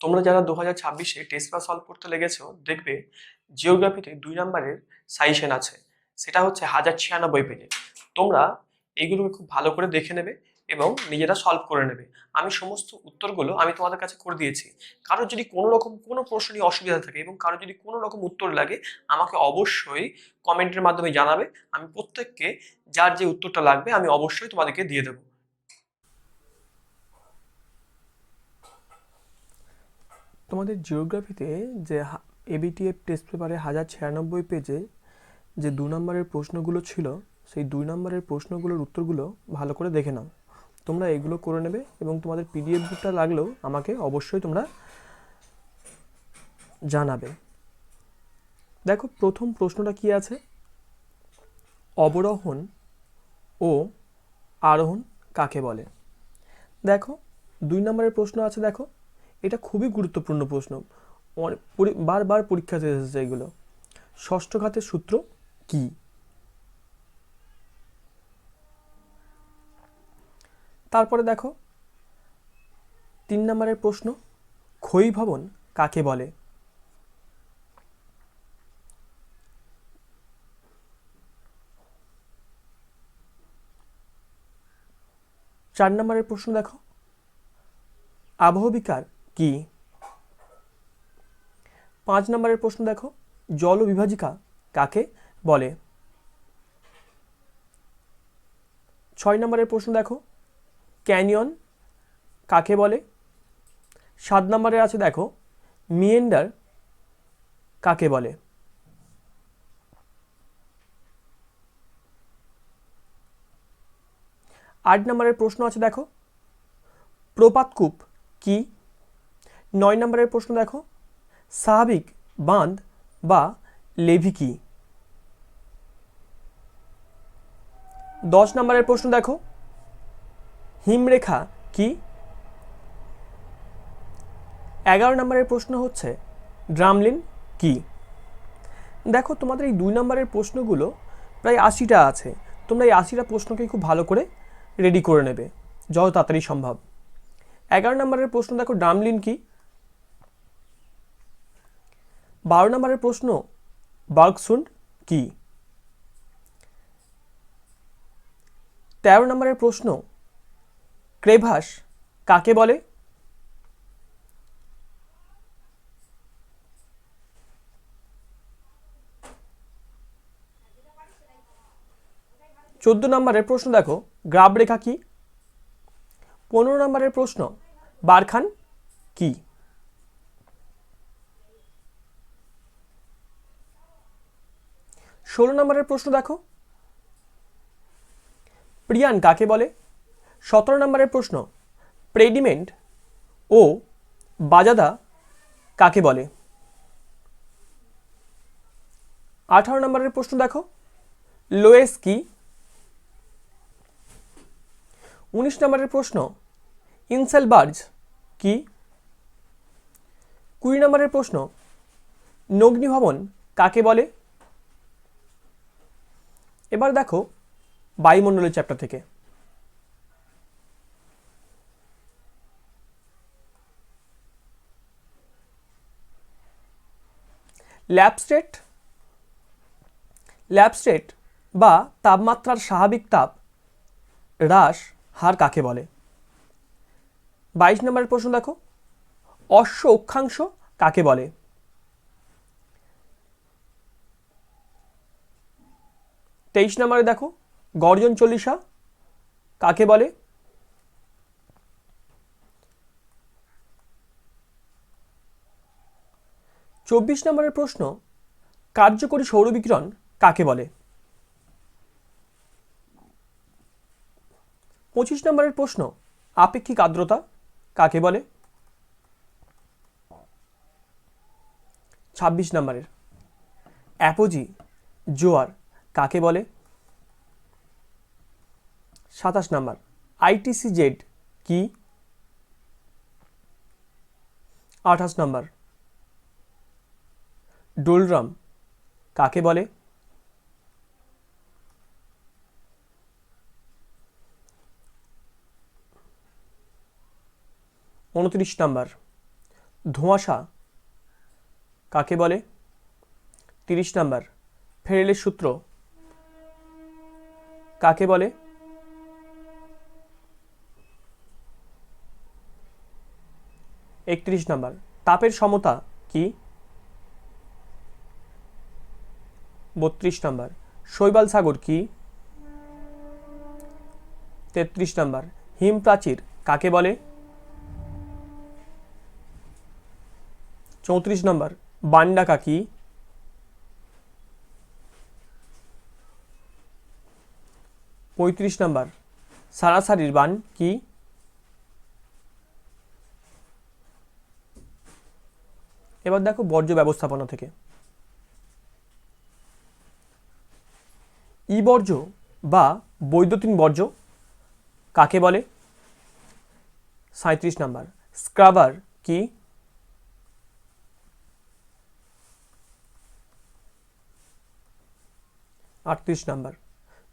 তোমরা যারা দু হাজার ছাব্বিশে টেস্ট পাস সলভ করতে লেগেছো, দেখবে জিওগ্রাফিতে দুই নম্বরের সাইশন আছে। সেটা হচ্ছে হাজার ছিয়ানব্বই পেজে তোমরা এইগুলোকে খুব ভালো করে দেখে নেবে এবং নিজেরা সলভ করে নেবে। আমি সমস্ত উত্তরগুলো আমি তোমাদের কাছে করে দিয়েছি। কারোর যদি কোনো রকম কোনো প্রশ্ন নিয়ে অসুবিধা থাকে এবং কারও যদি কোনো রকম উত্তর লাগে, আমাকে অবশ্যই কমেন্টের মাধ্যমে জানাবে। আমি প্রত্যেককে যার যে উত্তরটা লাগবে, আমি অবশ্যই তোমাদেরকে দিয়ে দেবো। তোমাদের জিওগ্রাফিতে যে এবিটিএফ টেস্ট পেপারে হাজার ছিয়ানব্বই পেজে যে দু নম্বরের প্রশ্নগুলো ছিল, সেই দুই নম্বরের প্রশ্নগুলোর উত্তরগুলো ভালো করে দেখে নাও। তোমরা এগুলো করে নেবে এবং তোমাদের পিডিএফ বুকটা লাগলেও আমাকে অবশ্যই তোমরা জানাবে। দেখো, প্রথম প্রশ্নটা কি আছে? অবরোহণ ও আরোহণ কাকে বলে? দেখো, দুই নম্বরের প্রশ্ন আছে, দেখো। এটা খুবই গুরুত্বপূর্ণ প্রশ্ন। বারবার পরীক্ষাতে এসেছে এগুলো। ষষ্ঠ ঘাতের সূত্র কি? তারপরে দেখো, তিন নম্বরের প্রশ্ন ক্ষয়ী ভবন কাকে বলে? চার নম্বরের প্রশ্ন দেখো আবহবিকার কি? পাঁচ নম্বরের প্রশ্ন দেখো। জল বিভাজিকা কাকে বলে? ছয় নম্বরের প্রশ্ন দেখো। ক্যানিয়ন কাকে বলে? সাত নম্বরে আছে দেখো। মিয়েন্ডার কাকে বলে? আট নম্বরের প্রশ্ন আছে দেখো। প্রপাতকূপ কি? নয় নম্বরের প্রশ্ন দেখো। স্বাভাবিক বাঁধ বা লেভি কি? দশ নম্বরের প্রশ্ন দেখো। হিমরেখা কি? এগারো নম্বরের প্রশ্ন হচ্ছে, ড্রামলিন কি? দেখো, তোমাদের এই দুই নম্বরের প্রশ্নগুলো প্রায় আশিটা আছে। তোমরা এই আশিটা প্রশ্নকে খুব ভালো করে রেডি করে নেবে, যত তাড়াতাড়ি সম্ভব। এগারো নম্বরের প্রশ্ন দেখো, ড্রামলিন কি? বারো নম্বরের প্রশ্ন, বার্গসুন্ড কি? তেরো নম্বরের প্রশ্ন, ক্রেভাস কাকে বলে? চোদ্দ নম্বরের প্রশ্ন দেখো গ্রাব রেখা কি? পনেরো নম্বরের প্রশ্ন, বারখান কি? ষোলো নম্বরের প্রশ্ন দেখো। প্রিয়ান কাকে বলে? সতেরো নম্বরের প্রশ্ন প্রেডিমেন্ট ও বাজাদা কাকে বলে? আঠারো নম্বরের প্রশ্ন দেখো লোয়েস কি উনিশ নম্বরের প্রশ্ন, ইনসেলবার্জ কি? কুড়ি নম্বরের প্রশ্ন, নগ্নিভবন কাকে বলে? এবার দেখো বায়ুমণ্ডলের চ্যাপ্টার থেকে। ল্যাবস্টেট ল্যাবস্টেট বা তাপমাত্রার স্বাভাবিক তাপ হ্রাস, হার কাকে বলে? বাইশ নম্বরের প্রশ্ন দেখো অশ্ব অক্ষাংশ কাকে বলে? তেইশ নম্বরে দেখো, গর্জন চল্লিশা, কাকে বলে? চব্বিশ নম্বরের প্রশ্ন, কার্যকরী সৌরবিকিরণ কাকে বলে? পঁচিশ নম্বরের প্রশ্ন, আপেক্ষিক আর্দ্রতা কাকে বলে? ছাব্বিশ নম্বরের, অ্যাপোজি, জোয়ার কাকে বলে? সাতাশ নাম্বার। আইটিসি জেড কি? আঠাশ নাম্বার। ডোলরাম কাকে বলে? উনত্রিশ নাম্বার। ধোঁয়াশা কাকে বলে? তিরিশ নাম্বার। ফেরেলের সূত্র কাকে বলে? একত্রিশ নাম্বার। তাপের সমতা কি? বত্রিশ নাম্বার। শৈবাল সাগর কি? তেত্রিশ নাম্বার। হিম প্রাচীর কাকে বলে? চৌত্রিশ নম্বর। বান্ডাকা কি? পঁয়ত্রিশ নম্বর। সারাসারির বান কি? এবার দেখো বর্জ্য ব্যবস্থাপনা থেকে। ই বর্জ্য বা বৈদ্যুতিন বর্জ্য কাকে বলে? সাঁত্রিশ নাম্বার। স্ক্রাবার কি? আটত্রিশ নাম্বার।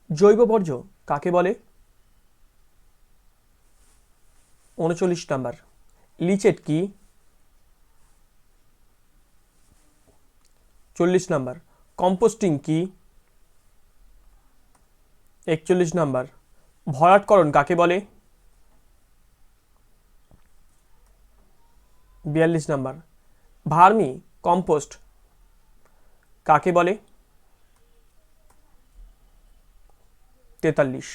জৈব বর্জ্য কাকে বলে? উনচল্লিশ নাম্বার। লিচেট কি? চল্লিশ নাম্বার। কম্পোস্টিং কি? একচল্লিশ নাম্বার। ভরাটকরণ কাকে বলে? বিয়াল্লিশ নাম্বার। ভার্মি, কম্পোস্ট কাকে বলে? তেতাল্লিশ।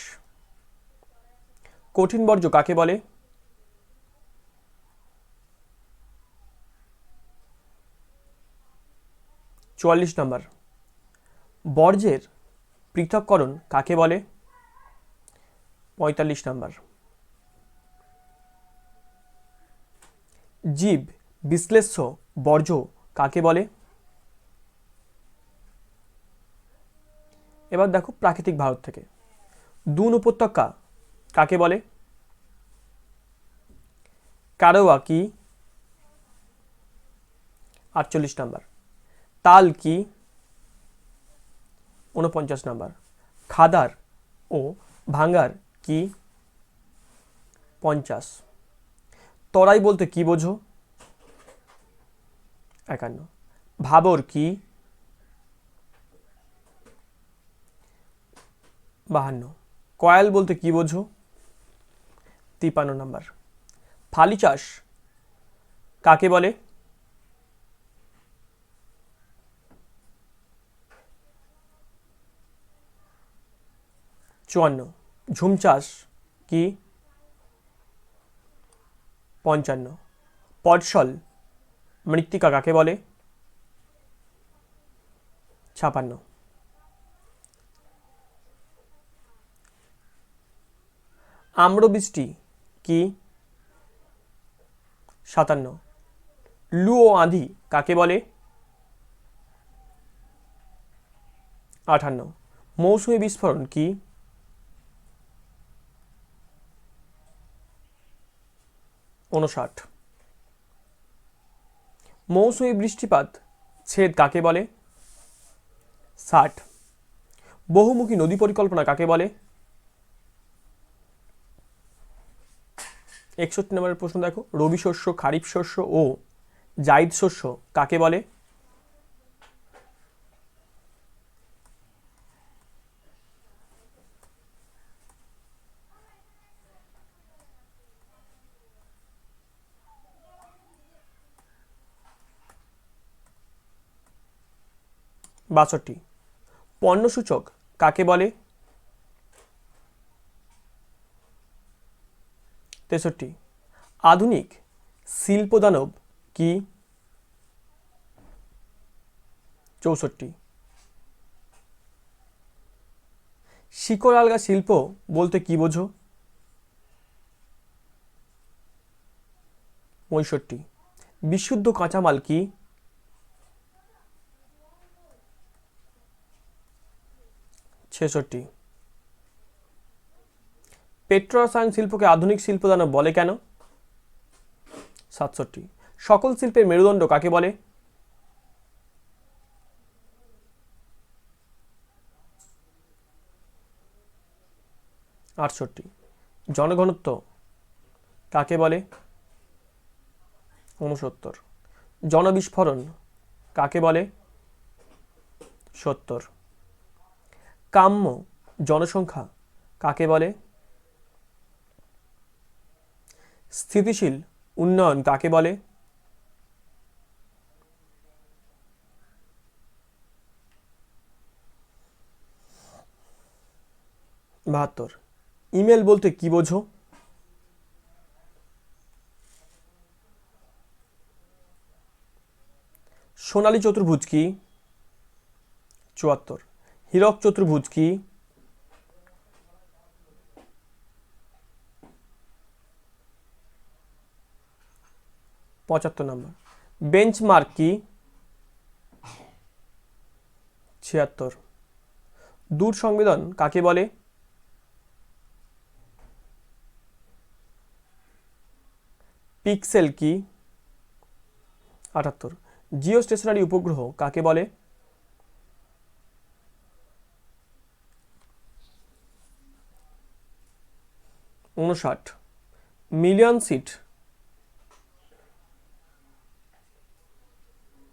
কঠিন বর্জ্য কাকে বলে? চুয়াল্লিশ নম্বর। বর্জ্যের পৃথককরণ কাকে বলে? পঁয়তাল্লিশ নম্বর। জীব বিশ্লেষ্য বর্জ্য কাকে বলে? এবার দেখো প্রাকৃতিক ভারত থেকে। দুন উপত্যকা, কাকে বলে? কারোয়া কি? আটচল্লিশ নাম্বার। তাল কি? উনপঞ্চাশ নাম্বার। খাদার ও ভাঙ্গার কি? পঞ্চাশ। তরাই বলতে কি বোঝো? একান্ন। ভাবর কি? বাহান্ন। কয়াল বলতে কি বোঝো? তিপান্ন নাম্বার। ফালি চাষ কাকে বলে? চুয়ান্ন। ঝুম চাষ কি? পঞ্চান্ন। পটসল মৃত্তিকা কাকে বলে? ছাপান্ন। আম্রবৃষ্টি কি? সাতান্ন। লু ও আঁধি কাকে বলে? আটান্ন মৌসুমী বিস্ফোরণ কি? উনষাট মৌসুমী বৃষ্টিপাত ছেদ কাকে বলে? ষাট। বহুমুখী নদী পরিকল্পনা কাকে বলে? একষট্টি নম্বরের প্রশ্ন দেখো, রবি শস্য, খারিফ শস্য ও জাইদ শস্য কাকে বলে? বাষট্টি। পণ্যসূচক কাকে বলে? তেষট্টি। আধুনিক শিল্পদানব কি? চৌষট্টি। শিকড় আলগা শিল্প বলতে কি বোঝো? পঁয়ষট্টি। বিশুদ্ধ কাঁচামাল কি? ছেষট্টি। পেট্রোরসায়ন শিল্পকে আধুনিক শিল্প শিল্পদানব বলে কেন? সাতষট্টি। সকল শিল্পের মেরুদণ্ড কাকে বলে? আটষট্টি। জনঘনত্ব কাকে বলে? উনসত্তর জনবিস্ফোরণ কাকে বলে? সত্তর। কাম্য জনসংখ্যা কাকে বলে? স্থিতিশীল উন্নয়ন কাকে বলে? বাহাত্তর। ইমেল বলতে কি বোঝো? সোনালী চতুর্ভুজ কি? চুয়াত্তর। হীরক চতুর্ভুজ কি? পঁচাত্তর নম্বর। বেঞ্চমার্ক কি? ছিয়াত্তর। দূর সংবেদন কাকে বলে? পিক্সেল কি? আটাত্তর। জিও স্টেশনারি উপগ্রহ কাকে বলে? উনষাট। মিলিয়ন সিট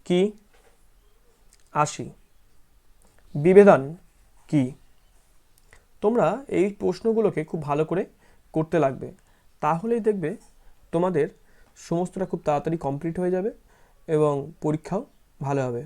কি? আশি। বিভেদন কি? তোমরা এই প্রশ্নগুলোকে খুব ভালো করে করতে লাগবে। তাহলেই দেখবে তোমাদের সমস্তটা খুব তাড়াতাড়ি কমপ্লিট হয়ে যাবে এবং পরীক্ষাও ভালো হবে।